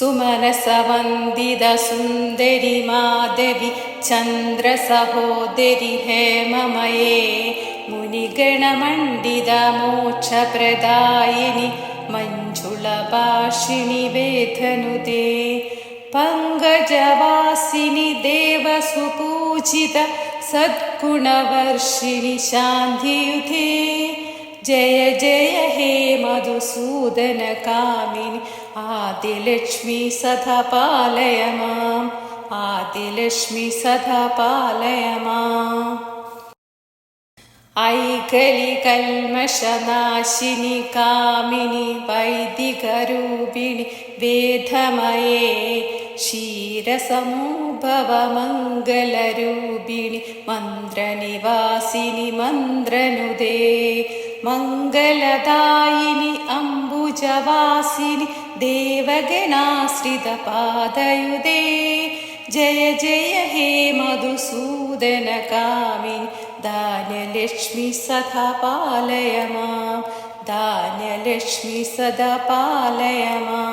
सुमनसंवन्दितसुन्दरि माधवि चन्द्रसहोदरि हेममये मुनिगणमण्डितमोक्षप्रदायिनि मञ्जुलपाषिणि वेधनुते पङ्गजवासिनि देवसुपूजित सद्गुणवर्षिणि शान्तियुधे जय जय हे मधुसूदनकामिनि ആദിലക്ഷ്മി സദാ പാലയ മാം ആദിലക്ഷ്മി സദാ പാലയ മാം ഐകലി കൽമശനാശിനി കാമിനി വൈദികരൂപിണി വേദമയേ ക്ഷീരസമൂഭവമംഗലരൂപിണി മന്ത്രനിവാസിനി മന്ത്രനുദേ മംഗലദായിനി അംബുജവാസിനി देवगणाश्रितपादयुदे। जय जय हे मधुसूदनकामि धान्यलक्ष्मि सदा पालय मा। धान्यलक्ष्मि सदा पालय मा।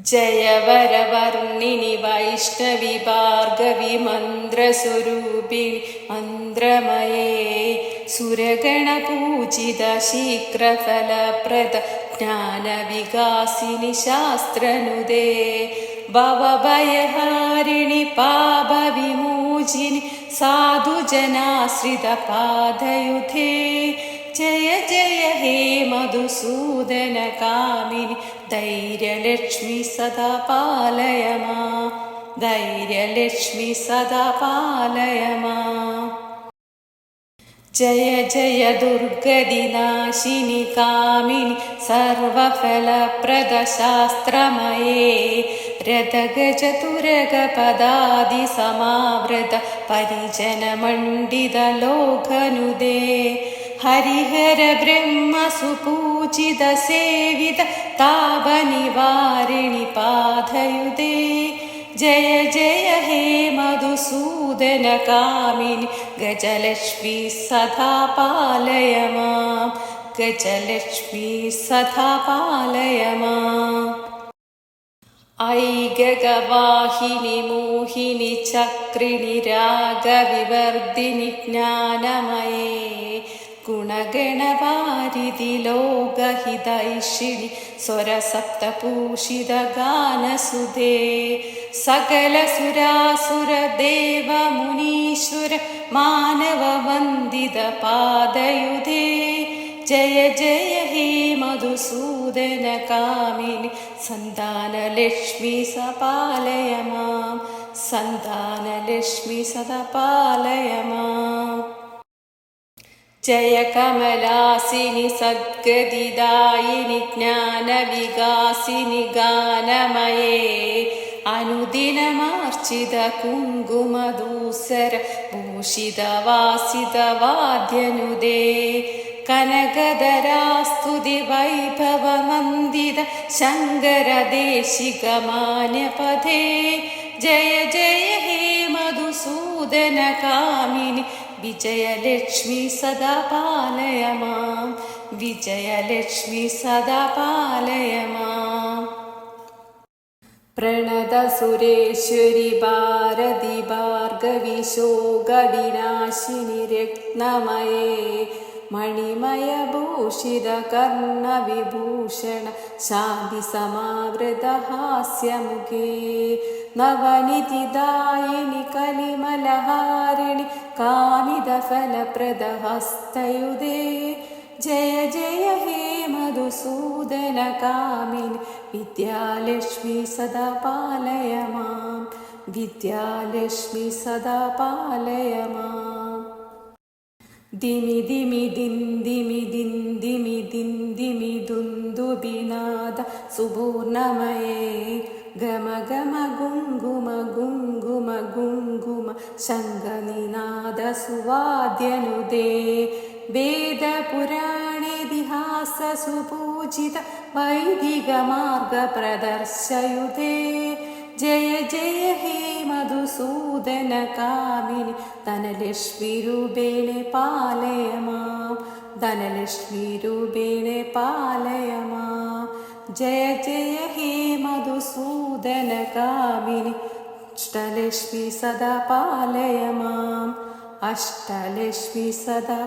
जय वरवर्णिनि वैष्णवि भार्गवि वैष्णविभार्गविमन्त्रस्वरूपिणि मन्द्रमये सुरगणपूजित शीघ्रफलप्रद। ജ്ഞാനവികാസിനി ശാസ്ത്രനുദേ. ഭവഭയഹാരിണി പാപവിമോചിനി സാധുജനാശ്രിത പാദയുധേ ജയ ജയ ഹേ മധുസൂദന കാമിനി ധൈര്യലക്ഷ്മി സദാ പാലയ മാ ധൈര്യലക്ഷ്മി സദാ പാലയ മാ जय जय दुर्गदिनाशिनि कामिनि सर्वफलप्रदशास्त्रमये प्रदगचतुर्गपदादिसमावृत परिजनमण्डितलोकनुदे हरिहर ब्रह्मसुपूजितसेवित तावनिवारिणि पाधयुदे ജയ ജയ ഹേ മധുസൂദന കാമിനി ഗജലക്ഷ്മി സദാ പാലയ മാം ഗജലക്ഷ്മി സദാ പാലയ മാം ഗഗവാഹിനി മോഹിനി ചക്രിണി രാഗവിവർദ്ധിനി ജ്ഞാനമയേ ഗുണഗണവാരിധി ലോകഹിതൈഷിണി സ്വരസപ്തഭൂഷിത सकलसुरासुरदेवमुनीश्वर मानववन्दितपादयुधे। जय जय हे मधुसूदनकामिनि। सन्तानलक्ष्मि सपालय पालय मां सन्तानलक्ष्मि सदपालय माम्। जय कमलासिनि सद्गदिदायिनि ज्ञानविगासिनि गानमये। അനുദിനമാർച്ചിത കുങ്കുമദൂസര ഭൂഷിതവാസിതവാദ്യനുദേ കനകധരാസ്തുതി വൈഭവമന്ദിത ശങ്കരദേശികമാന്യപഥേ. ജയ ജയ ഹേ മധുസൂദന കാമിനി വിജയലക്ഷ്മി സദാ പാലയ മാം വിജയലക്ഷ്മി സദാ പാലയ മാം प्रणदसुरेश्वरि सुरेश्वरि भार्गविशोगविनाशिनि रत्नमये मणिमयभूषितकर्णविभूषण शान्तिसमावृतहास्यमुखे नवनिधिदायिनि कलिमलहारिणि कामिदफलप्रदहस्तयुदे जय जय हे हेमधुसूदनकामिनि विद्यालक्ष्मी सदा पालय मां विद्यालक्ष्मी सदा पालय मां। दिमि दिमि दिं दिमि दिं दिमि दिं दिमि दुन्दुबिनाद सुपूर्णमये गम गम गुङ्गुम गुङ्गुम गुङ्गुम शङ्गनिनाद सुवाद्यनुदे। ദുന്ദുബിനാദ സുപൂർണമയേ ജയ ഗുങ്കുമ ഗുങ്കുമ ഗുങ്കുമ ശങ്കനിനാദ സുവാദ്യനുദേ വേദപുരാണേതിഹാസ സുപൂജിത വൈദിക മാർഗ പ്രദർശയുതേ ജയ ജയ ഹേ മധുസൂദന കാമിനി അഷ്ടലക്ഷ്മി സദാ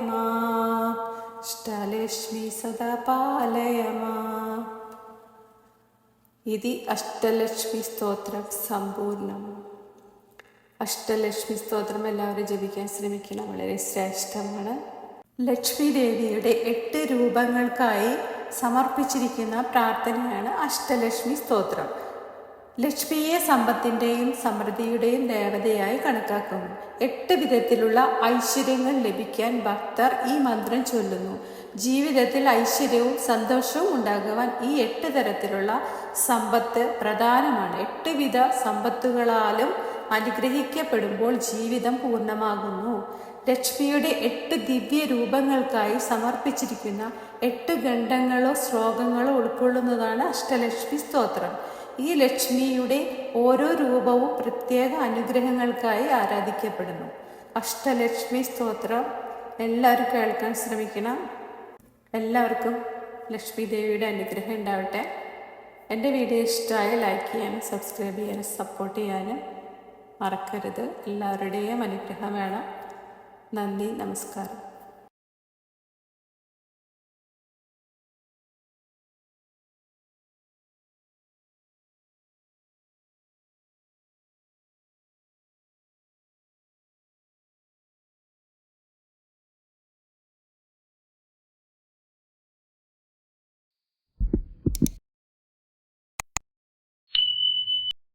മാം അഷ്ടലക്ഷ്മി സദാ പാലയ മാം അഷ്ടലക്ഷ്മി സ്തോത്രം സമ്പൂർണം അഷ്ടലക്ഷ്മി സ്തോത്രം എല്ലാവരും ജപിക്കാൻ ശ്രമിക്കണം. വളരെ ശ്രേഷ്ഠമാണ്. ലക്ഷ്മി ദേവിയുടെ എട്ട് രൂപങ്ങൾക്കായി സമർപ്പിച്ചിരിക്കുന്ന പ്രാർത്ഥനയാണ് അഷ്ടലക്ഷ്മി സ്തോത്രം ലക്ഷ്മിയെ സമ്പത്തിന്റെയും സമൃദ്ധിയുടെയും ദേവതയായി കണക്കാക്കുന്നു. എട്ട് വിധത്തിലുള്ള ഐശ്വര്യങ്ങൾ ലഭിക്കാൻ ഭക്തർ ഈ മന്ത്രം ചൊല്ലുന്നു. ജീവിതത്തിൽ ഐശ്വര്യവും സന്തോഷവും ഉണ്ടാകുവാൻ ഈ എട്ട് തരത്തിലുള്ള സമ്പത്ത് പ്രധാനമാണ്. എട്ട് വിധ സമ്പത്തുകളാലും അനുഗ്രഹിക്കപ്പെടുമ്പോൾ ജീവിതം പൂർണമാകുന്നു. ലക്ഷ്മിയുടെ എട്ട് ദിവ്യ രൂപങ്ങൾക്കായി സമർപ്പിച്ചിരിക്കുന്ന എട്ട് ഖണ്ഡങ്ങളോ ശ്ലോകങ്ങളോ ഉൾക്കൊള്ളുന്നതാണ് അഷ്ടലക്ഷ്മി സ്തോത്രം. ഈ ലക്ഷ്മിയുടെ ഓരോ രൂപവും പ്രത്യേക അനുഗ്രഹങ്ങൾക്കായി ആരാധിക്കപ്പെടുന്നു. അഷ്ടലക്ഷ്മി സ്തോത്രം. എല്ലാവരും കേൾക്കാൻ ശ്രമിക്കണം. എല്ലാവർക്കും ലക്ഷ്മി ദേവിയുടെ അനുഗ്രഹം ഉണ്ടാവട്ടെ. എന്റെ വീഡിയോ ഇഷ്ടമായ ലൈക്ക് ചെയ്യാനും സബ്സ്ക്രൈബ് ചെയ്യാനും സപ്പോർട്ട് ചെയ്യാനും മറക്കരുത്. എല്ലാവരുടെയും അനുഗ്രഹം വേണം. നന്ദി നമസ്കാരം.